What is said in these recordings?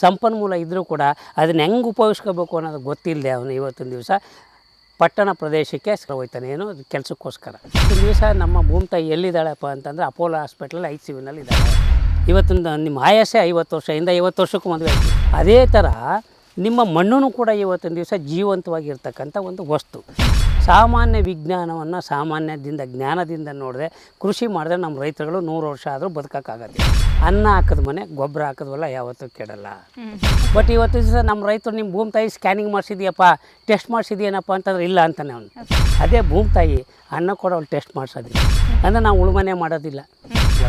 ಸಂಪನ್ಮೂಲ ಇದ್ದರೂ ಕೂಡ ಅದನ್ನ ಹೆಂಗೆ ಉಪಯೋಗಿಸ್ಕೋಬೇಕು ಅನ್ನೋದು ಗೊತ್ತಿಲ್ಲದೆ ಅವನು ಇವತ್ತಿನ ದಿವಸ ಪಟ್ಟಣ ಪ್ರದೇಶಕ್ಕೆ ಹೋಗ್ತಾನೆ. ಏನು? ಕೆಲಸಕ್ಕೋಸ್ಕರ. ಇವತ್ತಿನ ದಿವಸ ನಮ್ಮ ಭೂಮಿ ತಾಯಿ ಎಲ್ಲಿದ್ದಾಳಪ್ಪ ಅಂತಂದರೆ ಅಪೋಲೋ ಹಾಸ್ಪಿಟಲ್ ಐ ಸಿ ವಿನಲ್ಲಿ ಇದ್ದಾಳೆ ಇವತ್ತಿನ ನಿಮ್ಮ ಆಯಸ್ಸೇ ಐವತ್ತು ವರ್ಷ, ಹಿಂದೆ ಐವತ್ತು ವರ್ಷಕ್ಕೂ ಮದುವೆ ಆಯಿತು. ಅದೇ ಥರ ನಿಮ್ಮ ಮಣ್ಣು ಕೂಡ ಇವತ್ತಿನ ದಿವಸ ಜೀವಂತವಾಗಿರ್ತಕ್ಕಂಥ ಒಂದು ವಸ್ತು. ಸಾಮಾನ್ಯ ವಿಜ್ಞಾನವನ್ನು ಸಾಮಾನ್ಯದಿಂದ ಜ್ಞಾನದಿಂದ ನೋಡಿದ್ರೆ ಕೃಷಿ ಮಾಡಿದ್ರೆ ನಮ್ಮ ರೈತರುಗಳು ನೂರು ವರ್ಷ ಆದರೂ ಬದುಕೋಕ್ಕಾಗತ್ತೆ ಅನ್ನ ಹಾಕಿದ ಮನೆ ಗೊಬ್ಬರ ಹಾಕಿದ್ವಲ್ಲ ಯಾವತ್ತೂ ಕೆಡಲ್ಲ. ಬಟ್ ಇವತ್ತು ದಿವಸ ನಮ್ಮ ರೈತರು ನಿಮ್ಮ ಭೂಮಿ ತಾಯಿ ಸ್ಕ್ಯಾನಿಂಗ್ ಮಾಡಿಸಿದ್ಯಪ್ಪ ಟೆಸ್ಟ್ ಮಾಡಿಸಿದ್ಯೇನಪ್ಪ ಅಂತಂದ್ರೆ ಇಲ್ಲ ಅಂತಾನೆ ಅವನು. ಅದೇ ಭೂಮಿ ತಾಯಿ ಅನ್ನ ಕೂಡ ಅವ್ಳು ಟೆಸ್ಟ್ ಮಾಡಿಸೋದಿಲ್ಲ. ಅಂದರೆ ನಾವು ಉಳುಮನೆ ಮಾಡೋದಿಲ್ಲ.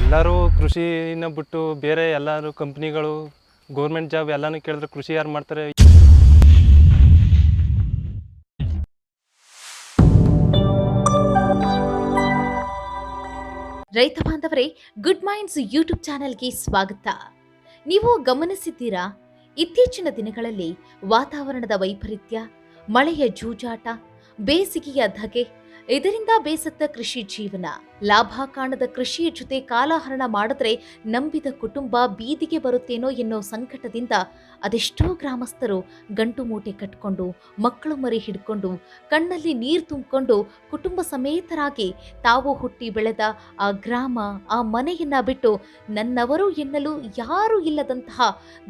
ಎಲ್ಲರೂ ಕೃಷಿನ ಬಿಟ್ಟು ಬೇರೆ ಎಲ್ಲರೂ ಕಂಪ್ನಿಗಳು ಗೌರ್ಮೆಂಟ್ ಜಾಬ್ ಎಲ್ಲನೂ ಕೇಳಿದ್ರೆ ಕೃಷಿ ಯಾರು ಮಾಡ್ತಾರೆ? ರೈತ ಬಾಂಧವರೇ ಗುಡ್ ಮೈಂಡ್ಸ್ ಯೂಟ್ಯೂಬ್ ಚಾನೆಲ್ಗೆ ಸ್ವಾಗತ. ನೀವು ಗಮನಿಸಿದ್ದೀರಾ? ಇತ್ತೀಚಿನ ದಿನಗಳಲ್ಲಿ ವಾತಾವರಣದ ವೈಪರೀತ್ಯ, ಮಳೆಯ ಜೂಜಾಟ, ಬೇಸಿಗೆಯ ಧಗೆ ಇದರಿಂದ ಬೇಸತ್ತ ಕೃಷಿ ಜೀವನ. ಲಾಭ ಕಾಣದ ಕೃಷಿಯ ಜೊತೆ ಕಾಲಹರಣ ಮಾಡಿದ್ರೆ ನಂಬಿದ ಕುಟುಂಬ ಬೀದಿಗೆ ಬರುತ್ತೇನೋ ಎನ್ನೋ ಸಂಕಟದಿಂದ ಅದೆಷ್ಟೋ ಗ್ರಾಮಸ್ಥರು ಗಂಟು ಮೂಟೆ ಕಟ್ಕೊಂಡು, ಮಕ್ಕಳು ಮರಿ ಹಿಡ್ಕೊಂಡು, ಕಣ್ಣಲ್ಲಿ ನೀರು ತುಂಬಿಕೊಂಡು ಕುಟುಂಬ ಸಮೇತರಾಗಿ ತಾವು ಹುಟ್ಟಿ ಬೆಳೆದ ಆ ಗ್ರಾಮ, ಆ ಮನೆಯನ್ನ ಬಿಟ್ಟು ನನ್ನವರು ಎನ್ನಲು ಯಾರೂ ಇಲ್ಲದಂತಹ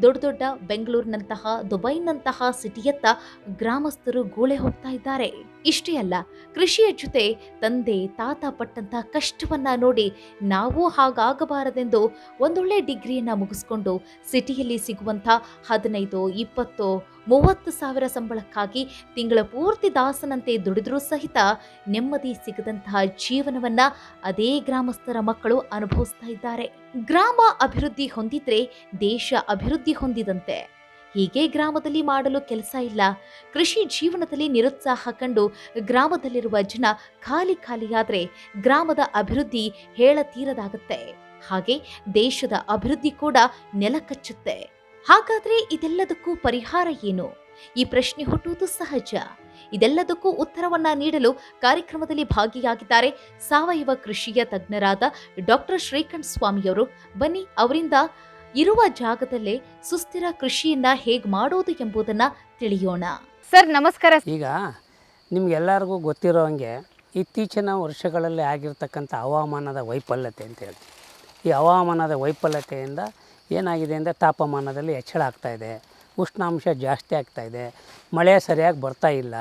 ದೊಡ್ಡ ದೊಡ್ಡ ಬೆಂಗಳೂರಿನಂತಹ, ದುಬೈನಂತಹ ಸಿಟಿಯತ್ತ ಗ್ರಾಮಸ್ಥರು ಗೋಳೆ ಹೋಗ್ತಾ ಇದ್ದಾರೆ. ಇಷ್ಟೇ ಅಲ್ಲ, ಕೃಷಿಯ ತಂದೆ, ತಾತ ಪಟ್ಟಂತ ಕಷ್ಟವನ್ನ ನೋಡಿ ನಾವು ಹಾಗಾಗಬಾರದೆಂದು ಒಂದೊಳ್ಳೆ ಡಿಗ್ರಿಯನ್ನ ಮುಗಿಸ್ಕೊಂಡು ಸಿಟಿಯಲ್ಲಿ ಸಿಗುವಂಥ ಹದಿನೈದು, ಇಪ್ಪತ್ತು, ಮೂವತ್ತು ಸಾವಿರ ಸಂಬಳಕ್ಕಾಗಿ ತಿಂಗಳ ಪೂರ್ತಿ ದಾಸನಂತೆ ದುಡಿದ್ರೂ ಸಹಿತ ನೆಮ್ಮದಿ ಸಿಗದಂತಹ ಜೀವನವನ್ನ ಅದೇ ಗ್ರಾಮಸ್ಥರ ಮಕ್ಕಳು ಅನುಭವಿಸ್ತಾ ಇದ್ದಾರೆ. ಗ್ರಾಮ ಅಭಿವೃದ್ಧಿ ಹೊಂದಿದ್ರೆ ದೇಶ ಅಭಿವೃದ್ಧಿ ಹೊಂದಿದಂತೆ. ಹೀಗೆ ಗ್ರಾಮದಲ್ಲಿ ಮಾಡಲು ಕೆಲಸ ಇಲ್ಲ. ಕೃಷಿ ಜೀವನದಲ್ಲಿ ನಿರುತ್ಸಾಹ ಕಂಡು ಗ್ರಾಮದಲ್ಲಿರುವ ಜನ ಖಾಲಿ ಖಾಲಿಯಾದರೆ ಗ್ರಾಮದ ಅಭಿವೃದ್ಧಿ ಹೇಳತೀರದಾಗುತ್ತೆ ಹಾಗೆ ದೇಶದ ಅಭಿವೃದ್ಧಿ ಕೂಡ ನೆಲಕಚ್ಚುತ್ತೆ ಹಾಗಾದ್ರೆ ಇದೆಲ್ಲದಕ್ಕೂ ಪರಿಹಾರ ಏನು? ಈ ಪ್ರಶ್ನೆ ಹುಟ್ಟುವುದು ಸಹಜ. ಇದೆಲ್ಲದಕ್ಕೂ ಉತ್ತರವನ್ನ ನೀಡಲು ಕಾರ್ಯಕ್ರಮದಲ್ಲಿ ಭಾಗಿಯಾಗಿದ್ದಾರೆ ಸಾವಯವ ಕೃಷಿಯ ತಜ್ಞರಾದ ಡಾಕ್ಟರ್ ಶ್ರೀಕಂಠ ಸ್ವಾಮಿಯವರು ಬನ್ನಿ ಅವರಿಂದ ಇರುವ ಜಾಗದಲ್ಲೇ ಸುಸ್ಥಿರ ಕೃಷಿಯನ್ನ ಹೇಗ್ ಮಾಡೋದು ಎಂಬುದನ್ನ ತಿಳಿಯೋಣ. ಸರ್ ನಮಸ್ಕಾರ. ಈಗ ನಿಮ್ಗೆಲ್ಲರಿಗೂ ಗೊತ್ತಿರೋ ಹಂಗೆ ಇತ್ತೀಚಿನ ವರ್ಷಗಳಲ್ಲಿ ಆಗಿರ್ತಕ್ಕಂಥ ಹವಾಮಾನದ ವೈಫಲ್ಯತೆ ಅಂತ ಹೇಳ್ತೀವಿ. ಈ ಹವಾಮಾನದ ವೈಫಲ್ಯತೆಯಿಂದ ಏನಾಗಿದೆ ಅಂದರೆ ತಾಪಮಾನದಲ್ಲಿ ಹೆಚ್ಚಳ ಆಗ್ತಾ ಇದೆ ಉಷ್ಣಾಂಶ ಜಾಸ್ತಿ ಆಗ್ತಾ ಇದೆ ಮಳೆ ಸರಿಯಾಗಿ ಬರ್ತಾ ಇಲ್ಲ.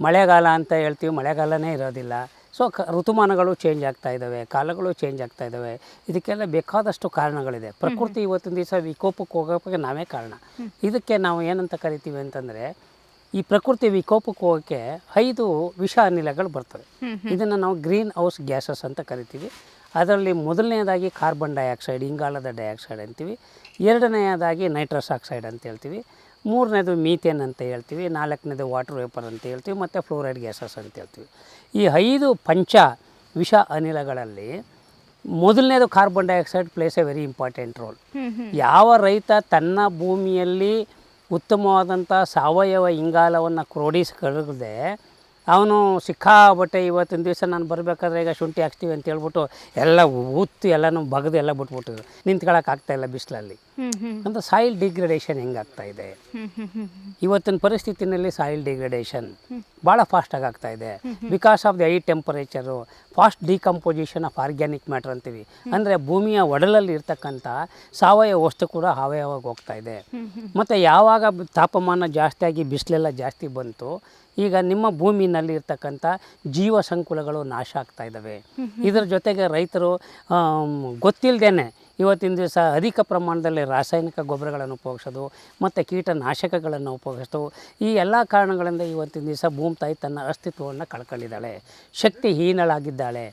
ಮಳೆಗಾಲ ಅಂತ ಹೇಳ್ತೀವಿ ಮಳೆಗಾಲನೇ ಇರೋದಿಲ್ಲ. ಸೊ ಕ ಋತುಮಾನಗಳು ಚೇಂಜ್ ಆಗ್ತಾ ಇದ್ದಾವೆ ಕಾಲಗಳು ಚೇಂಜ್ ಆಗ್ತಾ ಇದ್ದಾವೆ ಇದಕ್ಕೆಲ್ಲ ಬೇಕಾದಷ್ಟು ಕಾರಣಗಳಿದೆ. ಪ್ರಕೃತಿ ಇವತ್ತಿನ ದಿವಸ ವಿಕೋಪಕ್ಕೆ ಹೋಗೋಕ್ಕೆ ನಾವೇ ಕಾರಣ. ಇದಕ್ಕೆ ನಾವು ಏನಂತ ಕರಿತೀವಿ ಅಂತಂದರೆ ಈ ಪ್ರಕೃತಿ ವಿಕೋಪಕ್ಕೆ ಹೋಗೋಕ್ಕೆ ಐದು ವಿಷ ಅನಿಲಗಳು ಬರ್ತವೆ. ಇದನ್ನು ನಾವು ಗ್ರೀನ್ ಹೌಸ್ ಗ್ಯಾಸಸ್ ಅಂತ ಕರಿತೀವಿ. ಅದರಲ್ಲಿ ಮೊದಲನೇದಾಗಿ ಕಾರ್ಬನ್ ಡೈಆಕ್ಸೈಡ್ ಇಂಗಾಲದ ಡೈಆಕ್ಸೈಡ್ ಅಂತೀವಿ. ಎರಡನೆಯದಾಗಿ ನೈಟ್ರಸ್ ಆಕ್ಸೈಡ್ ಅಂತ ಹೇಳ್ತೀವಿ. ಮೂರನೇದು ಮೀಥೇನ್ ಅಂತ ಹೇಳ್ತೀವಿ. ನಾಲ್ಕನೇದು ವಾಟರ್ ವೇಪರ್ ಅಂತ ಹೇಳ್ತೀವಿ. ಮತ್ತು ಫ್ಲೋರೈಡ್ ಗ್ಯಾಸಸ್ ಅಂತ ಹೇಳ್ತೀವಿ. ಈ ಐದು ಪಂಚ ವಿಷ ಅನಿಲಗಳಲ್ಲಿ ಮೊದಲನೇದು carbon dioxide plays a very important role ಯಾವ ರೈತ ತನ್ನ ಭೂಮಿಯಲ್ಲಿ ಉತ್ತಮವಾದಂಥ ಸಾವಯವ ಇಂಗಾಲವನ್ನು ಕ್ರೋಢೀಸ್ಕೊಳ್ಳದೆ ಅವನು ಸಿಕ್ಕಾಬಟ್ಟೆ ಇವತ್ತಿನ ದಿವಸ ನಾನು ಬರಬೇಕಾದ್ರೆ ಈಗ ಶುಂಠಿ ಹಾಕ್ತೀವಿ ಅಂತ ಹೇಳ್ಬಿಟ್ಟು ಎಲ್ಲ ಉತ್ತು ಎಲ್ಲನೂ ಬಗ್ದು ಎಲ್ಲ ಬಿಟ್ಬಿಟ್ಟಿದ್ರು ನಿಂತ್ಕೊಳ್ಳೋಕೆ ಆಗ್ತಾ ಇಲ್ಲ ಬಿಸಿಲಲ್ಲಿ. ಅಂತ ಸಾಯಿಲ್ ಡಿಗ್ರೇಡೇಷನ್ ಹೆಂಗಾಗ್ತಾ ಇದೆ? ಇವತ್ತಿನ ಪರಿಸ್ಥಿತಿನಲ್ಲಿ ಸಾಯಿಲ್ ಡಿಗ್ರೇಡೇಷನ್ ಭಾಳ ಫಾಸ್ಟಾಗಿ ಆಗ್ತಾ ಇದೆ. Because of the high temperature fast decomposition of organic matter ಅಂತೀವಿ. ಅಂದರೆ ಭೂಮಿಯ ಒಡಲಲ್ಲಿ ಇರ್ತಕ್ಕಂಥ ಸಾವಯವ ವಸ್ತು ಕೂಡ ಹಾವಯವಾಗಿ ಹೋಗ್ತಾ ಇದೆ. ಮತ್ತು ಯಾವಾಗ ತಾಪಮಾನ ಜಾಸ್ತಿಯಾಗಿ ಬಿಸಿಲೆಲ್ಲ ಜಾಸ್ತಿ ಬಂತು ಈಗ ನಿಮ್ಮ ಭೂಮಿನಲ್ಲಿ ಇರ್ತಕ್ಕಂಥ ಜೀವ ಸಂಕುಲಗಳು ನಾಶ ಆಗ್ತಾ ಇದ್ದಾವೆ ಇದರ ಜೊತೆಗೆ ರೈತರು ಗೊತ್ತಿಲ್ಲದೇನೆ ಇವತ್ತಿನ ದಿವಸ ಅಧಿಕ ಪ್ರಮಾಣದಲ್ಲಿ ರಾಸಾಯನಿಕ ಗೊಬ್ಬರಗಳನ್ನು ಉಪಯೋಗಿಸೋದು ಮತ್ತು ಕೀಟನಾಶಕಗಳನ್ನು ಉಪಯೋಗಿಸೋದು ಈ ಎಲ್ಲ ಕಾರಣಗಳಿಂದ ಇವತ್ತಿನ ದಿವಸ ಭೂಮಿ ತಾಯಿ ತನ್ನ ಅಸ್ತಿತ್ವವನ್ನು ಕಳ್ಕೊಂಡಿದ್ದಾಳೆ. ಶಕ್ತಿಹೀನಳಾಗಿದ್ದಾಳೆ.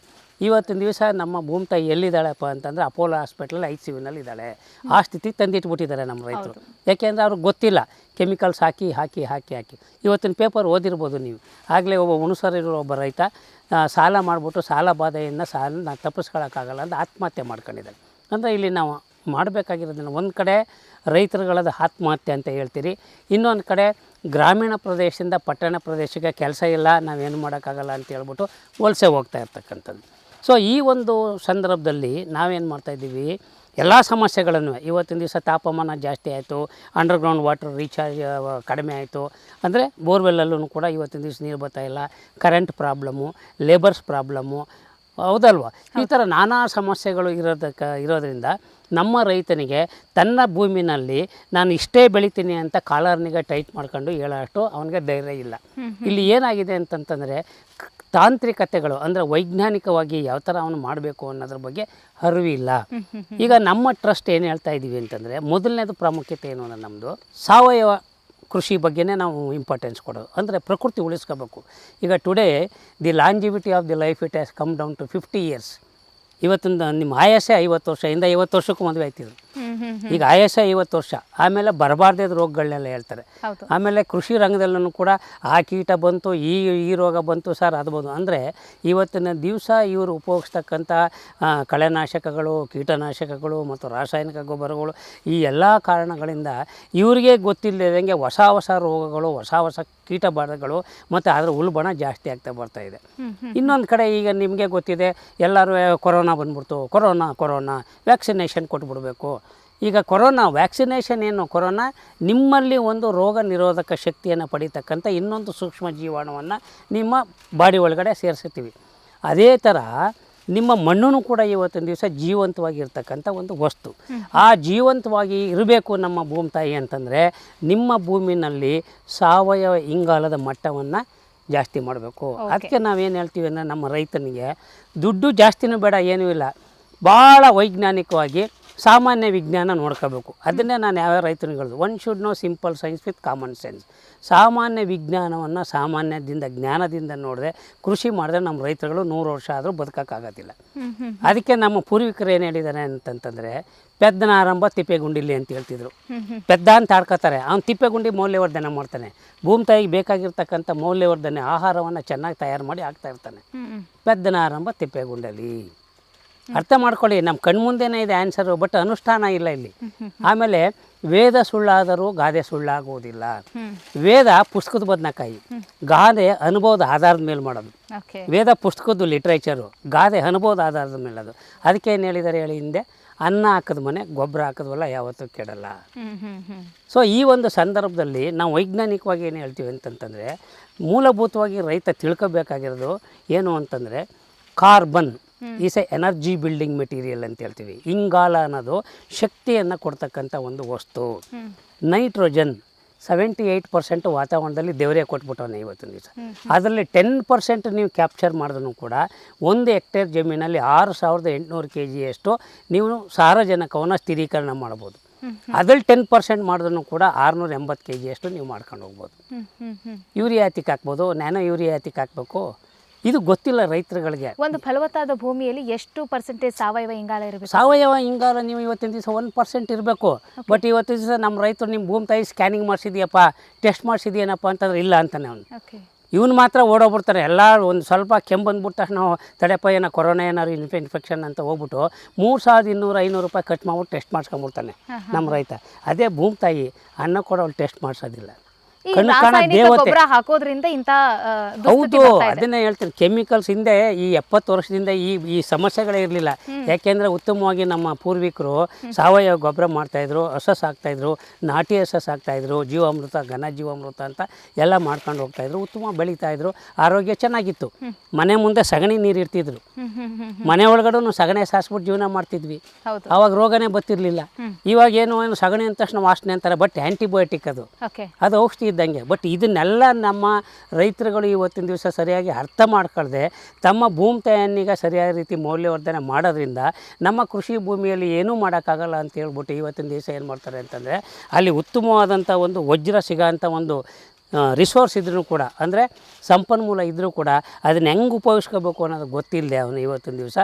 ಇವತ್ತಿನ ದಿವಸ ನಮ್ಮ ಭೂಮಿ ತಾಯಿ ಎಲ್ಲಿದ್ದಾಳೆಪ್ಪ ಅಂತಂದರೆ ಅಪೋಲೋ ಹಾಸ್ಪಿಟಲ್ ಐ ಸಿ ಯುನಲ್ಲಿ ಇದ್ದಾಳೆ ಆ ಸ್ಥಿತಿ ತಂದಿಟ್ಬಿಟ್ಟಿದ್ದಾರೆ ನಮ್ಮ ರೈತರು. ಯಾಕೆಂದರೆ ಅವ್ರಿಗೆ ಗೊತ್ತಿಲ್ಲ. ಕೆಮಿಕಲ್ಸ್ ಹಾಕಿ ಹಾಕಿ ಹಾಕಿ ಹಾಕಿ. ಇವತ್ತಿನ ಪೇಪರ್ ಓದಿರ್ಬೋದು ನೀವು. ಆಗಲೇ ಒಬ್ಬ ಹುಣಸರಿರೋ ಒಬ್ಬ ರೈತ ಸಾಲ ಮಾಡಿಬಿಟ್ಟು ಸಾಲ ಬಾಧೆಯಿಂದ ಸಾಲ ತಪ್ಪಿಸ್ಕೊಳ್ಳೋಕ್ಕಾಗಲ್ಲ ಅಂತ ಆತ್ಮಹತ್ಯೆ ಮಾಡ್ಕೊಂಡಿದ್ದಾರೆ ಅಂದರೆ ಇಲ್ಲಿ ನಾವು ಮಾಡಬೇಕಾಗಿರೋದನ್ನು ಒಂದು ಕಡೆ ರೈತರುಗಳದ್ದು ಆತ್ಮಹತ್ಯೆ ಅಂತ ಹೇಳ್ತೀರಿ. ಇನ್ನೊಂದು ಕಡೆ ಗ್ರಾಮೀಣ ಪ್ರದೇಶದಿಂದ ಪಟ್ಟಣ ಪ್ರದೇಶಕ್ಕೆ ಕೆಲಸ ಇಲ್ಲ, ನಾವೇನು ಮಾಡೋಕ್ಕಾಗಲ್ಲ ಅಂತ ಹೇಳ್ಬಿಟ್ಟು ವಲಸೆ ಹೋಗ್ತಾ ಇರ್ತಕ್ಕಂಥದ್ದು. ಸೊ ಈ ಒಂದು ಸಂದರ್ಭದಲ್ಲಿ ನಾವೇನು ಮಾಡ್ತಾಯಿದ್ದೀವಿ ಎಲ್ಲ ಸಮಸ್ಯೆಗಳನ್ನು, ಇವತ್ತಿನ ದಿವಸ ತಾಪಮಾನ ಜಾಸ್ತಿ ಆಯಿತು ಅಂಡರ್ಗ್ರೌಂಡ್ ವಾಟರ್ ರೀಚಾರ್ಜ್ ಕಡಿಮೆ ಆಯಿತು, ಅಂದರೆ ಬೋರ್ವೆಲ್ಲಲ್ಲೂ ಕೂಡ ಇವತ್ತಿನ ದಿವಸ ನೀರು ಬರ್ತಾಯಿಲ್ಲ ಕರೆಂಟ್ ಪ್ರಾಬ್ಲಮ್ಮು ಲೇಬರ್ಸ್ ಪ್ರಾಬ್ಲಮ್ಮು ಹೌದಲ್ವಾ? ಈ ಥರ ನಾನಾ ಸಮಸ್ಯೆಗಳು ಇರೋದಕ್ಕೆ ಇರೋದ್ರಿಂದ ನಮ್ಮ ರೈತನಿಗೆ ತನ್ನ ಭೂಮಿನಲ್ಲಿ ನಾನು ಇಷ್ಟೇ ಬೆಳಿತೀನಿ ಅಂತ ಕಾಲರ್ನಿಗೆ ಟೈಟ್ ಮಾಡ್ಕೊಂಡು ಹೇಳೋಷ್ಟು ಅವನಿಗೆ ಧೈರ್ಯ ಇಲ್ಲ. ಇಲ್ಲಿ ಏನಾಗಿದೆ ಅಂತಂತಂದರೆ ತಾಂತ್ರಿಕತೆಗಳು ಅಂದರೆ ವೈಜ್ಞಾನಿಕವಾಗಿ ಯಾವ ಥರ ಅವನು ಮಾಡಬೇಕು ಅನ್ನೋದ್ರ ಬಗ್ಗೆ ಅರಿವಿಲ್ಲ ಈಗ ನಮ್ಮ ಟ್ರಸ್ಟ್ ಏನು ಹೇಳ್ತಾ ಇದ್ದೀವಿ ಅಂತಂದರೆ ಮೊದಲನೇದು ಪ್ರಾಮುಖ್ಯತೆ ಏನು ಅಂದರೆ ನಮ್ಮದು ಸಾವಯವ ಕೃಷಿ ಬಗ್ಗೆನೇ ನಾವು ಇಂಪಾರ್ಟೆನ್ಸ್ ಕೊಡೋದು. ಅಂದರೆ ಪ್ರಕೃತಿ ಉಳಿಸ್ಕೋಬೇಕು. ಈಗ today the longevity of the life it has come down to fifty years ಇವತ್ತಿಂದ ನಿಮ್ಮ ಆಯಸ್ಸೇ ಐವತ್ತು ವರ್ಷ, ಇಂದ ಐವತ್ತು ವರ್ಷಕ್ಕೂ ಮದುವೆ ಆಯ್ತಿದ್ರು ಈಗ ಆಯಾಸ ಐವತ್ತು ವರ್ಷ. ಆಮೇಲೆ ಬರಬಾರ್ದಿದ್ದ ರೋಗಗಳನ್ನೆಲ್ಲ ಹೇಳ್ತಾರೆ. ಆಮೇಲೆ ಕೃಷಿ ರಂಗದಲ್ಲೂ ಕೂಡ ಆ ಕೀಟ ಬಂತು ಈ ಈ ರೋಗ ಬಂತು ಸರ್ ಅದು ಬಂದು ಅಂದರೆ ಇವತ್ತಿನ ದಿವಸ ಇವರು ಉಪಯೋಗಿಸ್ತಕ್ಕಂಥ ಕಳೆನಾಶಕಗಳು ಕೀಟನಾಶಕಗಳು ಮತ್ತು ರಾಸಾಯನಿಕ ಗೊಬ್ಬರಗಳು ಈ ಎಲ್ಲ ಕಾರಣಗಳಿಂದ ಇವರಿಗೆ ಗೊತ್ತಿಲ್ಲದಂಗೆ ಹೊಸ ಹೊಸ ರೋಗಗಳು ಹೊಸ ಹೊಸ ಕೀಟ ಬಾಧೆಗಳು ಮತ್ತು ಅದರ ಉಲ್ಬಣ ಜಾಸ್ತಿ ಆಗ್ತಾ ಬರ್ತಾ ಇದೆ. ಇನ್ನೊಂದು ಕಡೆ ಈಗ ನಿಮಗೆ ಗೊತ್ತಿದೆ ಎಲ್ಲರೂ ಕೊರೋನಾ ಬಂದ್ಬಿಡ್ತು ಕೊರೋನಾ ಕೊರೋನಾ ವ್ಯಾಕ್ಸಿನೇಷನ್ ಕೊಟ್ಬಿಡ್ಬೇಕು ಈಗ ಕೊರೋನಾ ವ್ಯಾಕ್ಸಿನೇಷನ್ ಏನು ಕೊರೋನಾ? ನಿಮ್ಮಲ್ಲಿ ಒಂದು ರೋಗ ನಿರೋಧಕ ಶಕ್ತಿಯನ್ನು ಪಡಿತಕ್ಕಂಥ ಇನ್ನೊಂದು ಸೂಕ್ಷ್ಮ ಜೀವಾಣುವನ್ನು ನಿಮ್ಮ ಬಾಡಿ ಒಳಗಡೆ ಸೇರಿಸ್ತೀವಿ ಅದೇ ಥರ ನಿಮ್ಮ ಮಣ್ಣು ಕೂಡ ಇವತ್ತಿನ ದಿವಸ ಜೀವಂತವಾಗಿರ್ತಕ್ಕಂಥ ಒಂದು ವಸ್ತು. ಆ ಜೀವಂತವಾಗಿ ಇರಬೇಕು ನಮ್ಮ ಭೂಮಿ ತಾಯಿ ಅಂತಂದರೆ ನಿಮ್ಮ ಭೂಮಿನಲ್ಲಿ ಸಾವಯವ ಇಂಗಾಲದ ಮಟ್ಟವನ್ನು ಜಾಸ್ತಿ ಮಾಡಬೇಕು. ಅದಕ್ಕೆ ನಾವೇನು ಹೇಳ್ತೀವಿ ಅಂದರೆ ನಮ್ಮ ರೈತನಿಗೆ ದುಡ್ಡು ಜಾಸ್ತಿನೂ ಬೇಡ ಏನೂ ಇಲ್ಲ. ಭಾಳ ವೈಜ್ಞಾನಿಕವಾಗಿ ಸಾಮಾನ್ಯ ವಿಜ್ಞಾನ ನೋಡ್ಕೋಬೇಕು. ಅದನ್ನೇ ನಾನು ಯಾವ ರೈತರಿಗೆ ಹೇಳೋದು one should know simple science with common sense ಸಾಮಾನ್ಯ ವಿಜ್ಞಾನವನ್ನು ಸಾಮಾನ್ಯದಿಂದ ಜ್ಞಾನದಿಂದ ನೋಡಿದ್ರೆ ಕೃಷಿ ಮಾಡಿದ್ರೆ ನಮ್ಮ ರೈತರುಗಳು ನೂರು ವರ್ಷ ಆದರೂ ಬದುಕೋಕ್ಕಾಗೋದಿಲ್ಲ. ಅದಕ್ಕೆ ನಮ್ಮ ಪೂರ್ವಿಕರು ಏನು ಹೇಳಿದ್ದಾರೆ ಅಂತಂತಂದರೆ ಪೆದ್ದನ ಆರಂಭ ತಿಪ್ಪೆಗುಂಡಿಲಿ ಅಂತ ಹೇಳ್ತಿದ್ರು. ಪೆದ್ದ ಅಂತ ಆಡ್ಕೋತಾರೆ. ಅವ್ನು ತಿಪ್ಪೆಗುಂಡಿ ಮೌಲ್ಯವರ್ಧನೆ ಮಾಡ್ತಾನೆ. ಭೂಮಿ ತಾಯಿಗೆ ಬೇಕಾಗಿರ್ತಕ್ಕಂಥ ಮೌಲ್ಯವರ್ಧನೆ ಆಹಾರವನ್ನು ಚೆನ್ನಾಗಿ ತಯಾರು ಮಾಡಿ ಹಾಕ್ತಾ ಇರ್ತಾನೆ. ಪೆದ್ದನ ಆರಂಭ ತಿಪ್ಪೆಗುಂಡಲಿ. ಅರ್ಥ ಮಾಡ್ಕೊಳ್ಳಿ ನಮ್ಮ ಕಣ್ಮುಂದೆನೇ ಇದೆ ಆನ್ಸರು ಬಟ್ ಅನುಷ್ಠಾನ ಇಲ್ಲ ಇಲ್ಲಿ. ಆಮೇಲೆ ವೇದ ಸುಳ್ಳಾದರೂ ಗಾದೆ ಸುಳ್ಳಾಗುವುದಿಲ್ಲ. ವೇದ ಪುಸ್ತಕದ ಬದನಕಾಯಿ. ಗಾದೆ ಅನುಭವದ ಆಧಾರದ ಮೇಲೆ ಮಾಡೋದು. ವೇದ ಪುಸ್ತಕದ್ದು ಲಿಟ್ರೇಚರು ಗಾದೆ ಅನುಭವದ ಆಧಾರದ ಮೇಲೆ ಅದು. ಅದಕ್ಕೆ ಏನು ಹೇಳಿದ್ದಾರೆ ಹೇಳಿ ಹಿಂದೆ? ಅನ್ನ ಹಾಕಿದ ಮನೆ ಗೊಬ್ಬರ ಹಾಕಿದ್ವಲ್ಲ ಯಾವತ್ತೂ ಕೆಡಲ್ಲ. ಸೊ ಈ ಒಂದು ಸಂದರ್ಭದಲ್ಲಿ ನಾವು ವೈಜ್ಞಾನಿಕವಾಗಿ ಏನು ಹೇಳ್ತೀವಿ ಅಂತಂತಂದರೆ ಮೂಲಭೂತವಾಗಿ ರೈತ ತಿಳ್ಕೊಬೇಕಾಗಿರೋದು ಏನು ಅಂತಂದರೆ carbon. Is a energy building material ಅಂತ ಹೇಳ್ತೀವಿ. ಇಂಗಾಲ ಅನ್ನೋದು ಶಕ್ತಿಯನ್ನು ಕೊಡ್ತಕ್ಕಂಥ ಒಂದು ವಸ್ತು. ನೈಟ್ರೋಜನ್ ಸೆವೆಂಟಿ ಏಯ್ಟ್ ಪರ್ಸೆಂಟ್ ವಾತಾವರಣದಲ್ಲಿ ದೇವರೇ ಕೊಟ್ಬಿಟ್ಟವನೇ ಇವತ್ತಿನ ದಿವಸ. ಅದರಲ್ಲಿ ಟೆನ್ ಪರ್ಸೆಂಟ್ ನೀವು ಕ್ಯಾಪ್ಚರ್ ಮಾಡಿದ್ರು ಕೂಡ ಒಂದು ಹೆಕ್ಟೇರ್ ಜಮೀನಲ್ಲಿ ಆರು ಸಾವಿರದ ಎಂಟುನೂರು ಕೆ ಜಿಯಷ್ಟು ನೀವು ಸಾರಜನಕವನ್ನು ಸ್ಥಿರೀಕರಣ ಮಾಡ್ಬೋದು. ಅದ್ರಲ್ಲಿ ಟೆನ್ ಪರ್ಸೆಂಟ್ ಮಾಡಿದ್ರು ಕೂಡ ಆರುನೂರ ಎಂಬತ್ತು ಕೆ ಜಿಯಷ್ಟು ನೀವು ಮಾಡ್ಕೊಂಡು ಹೋಗ್ಬೋದು. ಯೂರಿಯಾತಿಕ್ ಹಾಕ್ಬೋದು. ನ್ಯಾನೋ ಯೂರಿಯಾತಿಕ್ ಹಾಕ್ಬೇಕು. ಇದು ಗೊತ್ತಿಲ್ಲ ರೈತರುಗಳಿಗೆ. ಒಂದು ಫಲವತ್ತಾದ ಭೂಮಿಯಲ್ಲಿ ಎಷ್ಟು ಪರ್ಸೆಂಟೇಜ್ ಸಾವಯವ ಇಂಗಾಲ ಇರಬೇಕು? ಸಾವಯವ ಇಂಗಾಲ ನೀವು ಇವತ್ತಿನ ದಿವಸ ಒಂದು ಪರ್ಸೆಂಟ್ ಇರಬೇಕು. ಬಟ್ ಇವತ್ತಿನ ದಿವಸ ನಮ್ಮ ರೈತರು ನಿಮ್ಮ ಭೂಮಿ ತಾಯಿ ಸ್ಕ್ಯಾನಿಂಗ್ ಮಾಡಿಸಿದ್ಯಪ್ಪ ಟೆಸ್ಟ್ ಮಾಡಿಸಿದ್ಯೇನಪ್ಪ ಅಂತಂದ್ರೆ ಇಲ್ಲ ಅಂತಾನೆ ಅವನು. ಇವನು ಮಾತ್ರ ಓಡೋಗ್ಬಿಡ್ತಾರೆ. ಎಲ್ಲ ಒಂದು ಸ್ವಲ್ಪ ಕೆಮ್ಮು ಬಂದ್ಬಿಟ್ಟ ತಕ್ಷಣ ತಡೆಪ್ಪ ಏನೋ ಕೊರೋನಾ ಏನಾರು ಇನ್ಫೆ ಇನ್ಫೆಕ್ಷನ್ ಅಂತ ಹೋಗ್ಬಿಟ್ಟು ಮೂರು ಸಾವಿರದ ಇನ್ನೂರು ಐನೂರು ರೂಪಾಯಿ ಖರ್ಚು ಮಾಡ್ಬಿಟ್ಟು ಟೆಸ್ಟ್ ಮಾಡ್ಸ್ಕೊಂಬಿಡ್ತಾನೆ ನಮ್ಮ ರೈತ. ಅದೇ ಭೂಮಿ ತಾಯಿ ಅನ್ನ ಕೂಡ ಅವ್ಳು ಟೆಸ್ಟ್ ಮಾಡಿಸೋದಿಲ್ಲ. ಈ ಕಣ್ಣು ಕಾಣ ರಾಸಾಯನಿಕ ದೇವತೆ. ಗೊಬ್ಬರ ಹಾಕೋದ್ರಿಂದ ಇಂತ ಆ, ದುಸ್ಥಿತಿ ಹೌದು ಬರ್ತಾ ಇದೆ. ಅದನ್ನೇ ಹೇಳ್ತೀನಿ. ಕೆಮಿಕಲ್ಸ್ ಹಿಂದೆ ಈ ಎಪ್ಪತ್ತು ವರ್ಷದಿಂದ ಈ ಈ ಸಮಸ್ಯೆಗಳೇ ಇರಲಿಲ್ಲ. ಯಾಕೆಂದ್ರೆ ಉತ್ತಮವಾಗಿ ನಮ್ಮ ಪೂರ್ವಿಕರು ಸಾವಯವ ಗೊಬ್ಬರ ಮಾಡ್ತಾ ಇದ್ರು ಹಸ ಸಾಕ್ತಾಯಿದ್ರು ನಾಟಿ ಹಸ ಸಾಕ್ತಾಯಿದ್ರು ಜೀವಾಮೃತ ಘನ ಜೀವಾಮೃತ ಅಂತ ಎಲ್ಲ ಮಾಡ್ಕೊಂಡು ಹೋಗ್ತಾ ಇದ್ರು ಉತ್ತಮ ಬೆಳೀತಾ ಇದ್ರು ಆರೋಗ್ಯ ಚೆನ್ನಾಗಿತ್ತು. ಮನೆ ಮುಂದೆ ಸಗಣಿ ನೀರು ಇರ್ತಿದ್ರು. ಹ್ಮ್ ಹ್ಮ್ ಹ್ಮ್ ಮನೆ ಒಳಗಡೆ ಸಗಣಿ ಸಾಸ್ಬಿಟ್ಟು ಜೀವನ ಮಾಡ್ತಿದ್ವಿ. ಹೌದು. ಆವಾಗ ರೋಗನೇ ಬತ್ತಿರ್ಲಿಲ್ಲ ಇವಾಗ ಏನು ಏನು ಸಗಣಿ ಅಂತ ತಕ್ಷಣ ವಾಸನೆ ಅಂತಾರೆ ಬಟ್ ಆಂಟಿಬಯೋಟಿಕ್ ಅದು. ಓಕೆ ಅದು ಔಷಧಿ ಇದ್ದಂಗೆ ಬಟ್ ಇದನ್ನೆಲ್ಲ ನಮ್ಮ ರೈತರುಗಳು ಇವತ್ತಿನ ದಿವಸ ಸರಿಯಾಗಿ ಅರ್ಥ ಮಾಡ್ಕೊಳ್ಳದೆ ತಮ್ಮ ಭೂಮಿ ತಾಯನ್ನಿಗೆ ಸರಿಯಾದ ರೀತಿ ಮೌಲ್ಯವರ್ಧನೆ ಮಾಡೋದ್ರಿಂದ ನಮ್ಮ ಕೃಷಿ ಭೂಮಿಯಲ್ಲಿ ಏನೂ ಮಾಡೋಕ್ಕಾಗಲ್ಲ ಅಂತ ಹೇಳ್ಬಿಟ್ಟು ಇವತ್ತಿನ ದಿವಸ ಏನು ಮಾಡ್ತಾರೆ ಅಂತಂದರೆ, ಅಲ್ಲಿ ಉತ್ತಮವಾದಂಥ ಒಂದು ವಜ್ರ ಸಿಗೋಂಥ ಒಂದು ರಿಸೋರ್ಸ್ ಇದ್ರೂ ಕೂಡ, ಅಂದರೆ ಸಂಪನ್ಮೂಲ ಇದ್ದರೂ ಕೂಡ ಅದನ್ನ ಹೆಂಗೆ ಉಪಯೋಗಿಸ್ಕೋಬೇಕು ಅನ್ನೋದು ಗೊತ್ತಿಲ್ಲದೆ ಅವನು ಇವತ್ತಿನ ದಿವಸ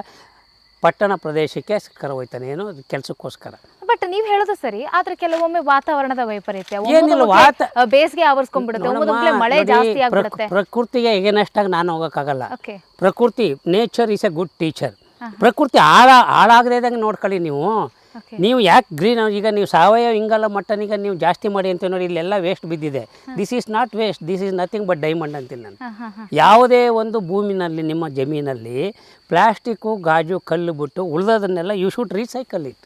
ಪಟ್ಟಣ ಪ್ರದೇಶಕ್ಕೆ ಕರವೋಯ್ತಾನೆ ಏನು? ಕೆಲಸಕ್ಕೋಸ್ಕರ. ಬಟ್ ನೀವ್ ಹೇಳೋದು ಸರಿ ಆದ್ರೆ ಕೆಲವೊಮ್ಮೆ ವಾತಾವರಣದ ವೈಪರೀತ್ಯ. ಏನಿಲ್ಲ, ವಾತ- ಬೇಸಿಗೆ ಆವರಿಸ್ಕೊಂಡ್ಬಿಡುತ್ತೆ ಮಳೆ ಜಾಸ್ತಿ ಆಗ್ಬಿಡುತ್ತೆ. ಪ್ರಕೃತಿಗೆ ಎಗನೆಸ್ಟಾಗಿ ನಾನು ಹೋಗೋಕ್ಕಾಗಲ್ಲ. ಪ್ರಕೃತಿ nature is a good teacher ಪ್ರಕೃತಿ ಹಾಳ ಹಾಳಾಗದೇ ಇದ್ದಂಗೆ ನೋಡ್ಕೊಳ್ಳಿ ನೀವು. ನೀವು ಯಾಕೆ ಗ್ರೀನ್ ಈಗ ನೀವು ಸಾವಯವ ಇಂಗಾಲ ಮಟ್ಟನೀಗ ನೀವು ಜಾಸ್ತಿ ಮಾಡಿ ಅಂತ ನೋಡಿ ಇಲ್ಲೆಲ್ಲ ವೇಸ್ಟ್ ಬಿದ್ದಿದೆ. This is not waste this is nothing but diamond ಅಂತೀನಿ ನಾನು. ಯಾವುದೇ ಒಂದು ಭೂಮಿನಲ್ಲಿ ನಿಮ್ಮ ಜಮೀನಲ್ಲಿ ಪ್ಲಾಸ್ಟಿಕ್ಕು ಗಾಜು ಕಲ್ಲು ಬಿಟ್ಟು ಉಳಿದೋದನ್ನೆಲ್ಲ ಯು ಶುಡ್ ರೀಸೈಕಲ್ ಇಟ್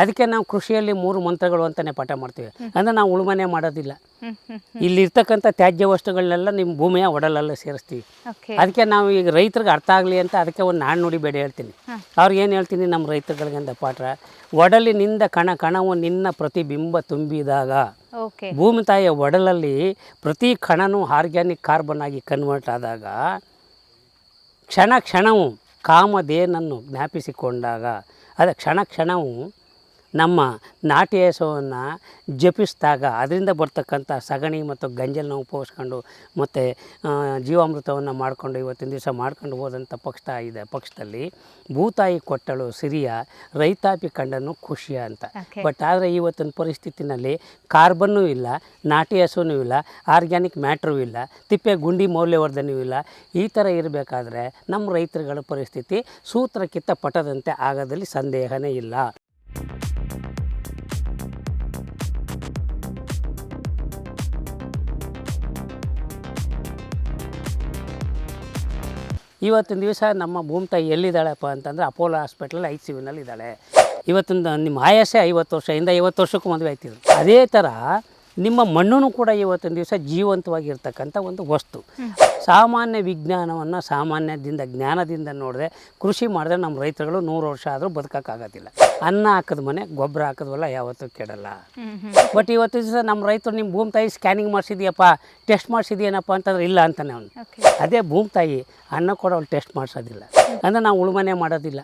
ಅದಕ್ಕೆ ನಾವು ಕೃಷಿಯಲ್ಲಿ ಮೂರು ಮಂತ್ರಗಳು ಅಂತಲೇ ಪಾಠ ಮಾಡ್ತೀವಿ. ಅಂದರೆ ನಾವು ಉಳುಮನೆ ಮಾಡೋದಿಲ್ಲ. ಇಲ್ಲಿ ಇರ್ತಕ್ಕಂತ ಇಲ್ಲಿರ್ತಕ್ಕಂಥ ತ್ಯಾಜ್ಯ ವಸ್ತುಗಳನ್ನೆಲ್ಲ ನಿಮ್ಮ ಭೂಮಿಯ ಒಡಲಲ್ಲ ಸೇರಿಸ್ತೀವಿ. ಅದಕ್ಕೆ ನಾವು ಈಗ ರೈತರಿಗೆ ಅರ್ಥ ಆಗಲಿ ಅಂತ ಅದಕ್ಕೆ ಒಂದು ನಾಣ್ಣುಡಿ ನುಡಿ ಬೇಡ ಹೇಳ್ತೀನಿ. ಅವ್ರಿಗೆ ಏನು ಹೇಳ್ತೀನಿ ನಮ್ಮ ರೈತರುಗಳಿಗೆ ಅಂತ ಪಾಠ ಒಡಲಿನಿಂದ ಕಣ ಕಣವು ನಿನ್ನ ಪ್ರತಿಬಿಂಬ ತುಂಬಿದಾಗ ಭೂಮಿ ತಾಯಿಯ ಒಡಲಲ್ಲಿ ಪ್ರತಿ ಕಣನೂ ಆರ್ಗ್ಯಾನಿಕ್ ಕಾರ್ಬನ್ ಆಗಿ ಕನ್ವರ್ಟ್ ಆದಾಗ ಕ್ಷಣ ಕ್ಷಣವು ಕಾಮಧೇನನ್ನು ಜ್ಞಾಪಿಸಿಕೊಂಡಾಗ ಅದ ಕ್ಷಣ ಕ್ಷಣವು ನಮ್ಮ ನಾಟಿ ಹೆಸವನ್ನು ಜಪಿಸಿದಾಗ ಅದರಿಂದ ಬರ್ತಕ್ಕಂಥ ಸಗಣಿ ಮತ್ತು ಗಂಜಲನ್ನ ಉಪಯೋಗಿಸ್ಕೊಂಡು ಮತ್ತು ಜೀವಾಮೃತವನ್ನು ಮಾಡಿಕೊಂಡು ಇವತ್ತಿನ ದಿವಸ ಮಾಡ್ಕೊಂಡು ಹೋದಂಥ ಪಕ್ಷ ಇದೆ ಪಕ್ಷದಲ್ಲಿ ಭೂತಾಯಿ ಕೊಟ್ಟಳು ಸಿರಿಯ ರೈತಾಪಿ ಕಂಡನು ಖುಷಿಯ ಅಂತ. ಬಟ್ ಆದರೆ ಇವತ್ತಿನ ಪರಿಸ್ಥಿತಿನಲ್ಲಿ ಕಾರ್ಬನ್ನೂ ಇಲ್ಲ ನಾಟಿ ಹಸುನೂ ಇಲ್ಲ ಆರ್ಗ್ಯಾನಿಕ್ ಮ್ಯಾಟ್ರೂ ಇಲ್ಲ ತಿಪ್ಪೆ ಗುಂಡಿ ಮೌಲ್ಯವರ್ಧನೆಯೂ ಇಲ್ಲ. ಈ ಥರ ಇರಬೇಕಾದ್ರೆ ನಮ್ಮ ರೈತರುಗಳ ಪರಿಸ್ಥಿತಿ ಸೂತ್ರಕ್ಕಿಂತ ಪಟದಂತೆ ಆಗೋದಲ್ಲಿ ಸಂದೇಹನೇ ಇಲ್ಲ. ಇವತ್ತಿನ ದಿವಸ ನಮ್ಮ ಭೂಮಿ ತಾಯಿ ಎಲ್ಲಿದ್ದಾಳಪ್ಪ ಅಂತಂದರೆ ಅಪೋಲೋ ಹಾಸ್ಪಿಟ್ಲಲ್ಲಿ ಐ ಸಿ ಯುನಲ್ಲಿ ಇದ್ದಾಳೆ. ಇವತ್ತಿನ ನಿಮ್ಮ ಆಯಸ್ಸೇ ಐವತ್ತು ವರ್ಷ ಐವತ್ತು ವರ್ಷಕ್ಕೂ ಮದುವೆ ಆಯ್ತಿದ್ರು. ಅದೇ ಥರ ನಿಮ್ಮ ಮಣ್ಣು ಕೂಡ ಇವತ್ತಿನ ದಿವಸ ಜೀವಂತವಾಗಿರ್ತಕ್ಕಂಥ ಒಂದು ವಸ್ತು. ಸಾಮಾನ್ಯ ವಿಜ್ಞಾನವನ್ನು ಸಾಮಾನ್ಯದಿಂದ ಜ್ಞಾನದಿಂದ ನೋಡಿದೆ ಕೃಷಿ ಮಾಡಿದ್ರೆ ನಮ್ಮ ರೈತರುಗಳು ನೂರು ವರ್ಷ ಆದರೂ ಬದುಕೋಕ್ಕಾಗೋದಿಲ್ಲ. ಅನ್ನ ಹಾಕಿದ ಮನೆ ಗೊಬ್ಬರ ಹಾಕಿದ್ವಲ್ಲ ಯಾವತ್ತೂ ಕೆಡಲ್ಲ. ಬಟ್ ಇವತ್ತು ದಿವಸ ನಮ್ಮ ರೈತರು ನಿಮ್ಮ ಭೂಮಿ ತಾಯಿ ಸ್ಕ್ಯಾನಿಂಗ್ ಮಾಡಿಸಿದ್ಯಪ್ಪ ಟೆಸ್ಟ್ ಮಾಡಿಸಿದ್ಯೇನಪ್ಪ ಅಂತಂದ್ರೆ ಇಲ್ಲ ಅಂತಾನೆ ಅವನು. ಅದೇ ಭೂಮಿ ತಾಯಿ ಅನ್ನ ಅವ್ನು ಟೆಸ್ಟ್ ಮಾಡಿಸೋದಿಲ್ಲ. ಅಂದರೆ ನಾವು ಉಳುಮನೆ ಮಾಡೋದಿಲ್ಲ.